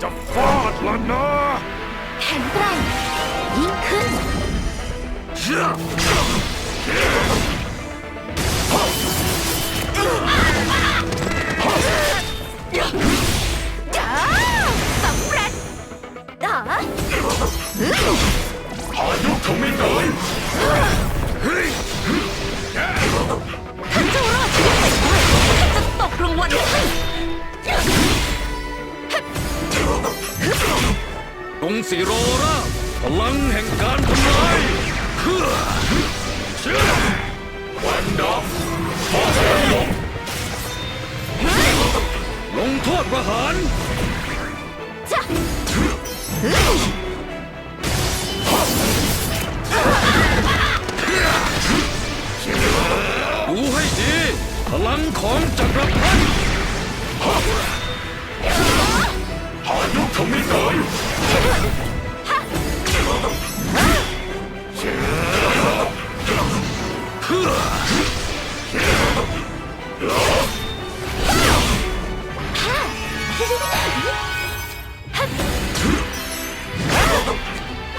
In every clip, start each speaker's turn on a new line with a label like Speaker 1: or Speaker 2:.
Speaker 1: Defraud, Lenore!
Speaker 2: แข็งแกร่ง
Speaker 1: อ
Speaker 2: จ้าสำเร็จอ่า
Speaker 1: พายุคงไม่น้อยเฮ้ย
Speaker 2: ท่านเจ้ารอดชีวิตไปได้จะตกรางวัลให้
Speaker 1: ตรงสีโรราพลังแห่งการ ดับพอจะลงลงโทษประหาร
Speaker 2: จ้ะ
Speaker 1: ดูให้ดี พลังของจักรพรรดิพายุคงไม่น้อย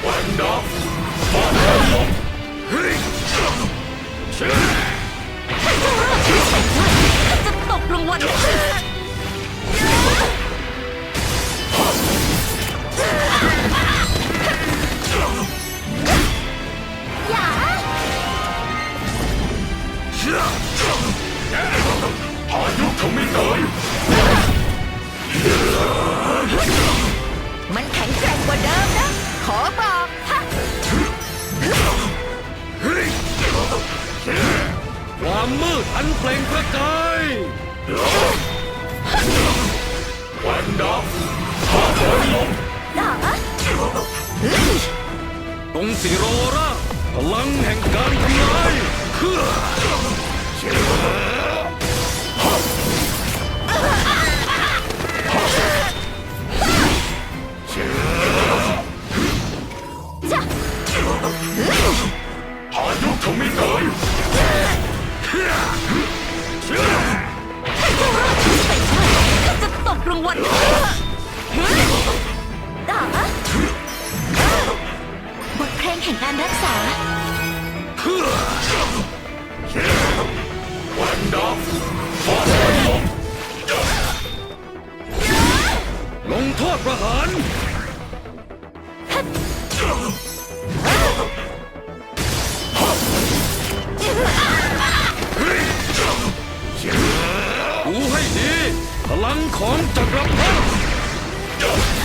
Speaker 1: วันดับฟ้าลมเฮ้ยเชื่อ
Speaker 2: ท่ นเปล่
Speaker 1: งประกายวันดับฟ้าลม
Speaker 2: ด่า
Speaker 1: ตรงสีโรราพลังแห่งการทำลาย ง
Speaker 2: แห่งการรักษา
Speaker 1: วันดับฟ้าลมลงโทษประหารดูให้ดี พลังของจักรพรรดิ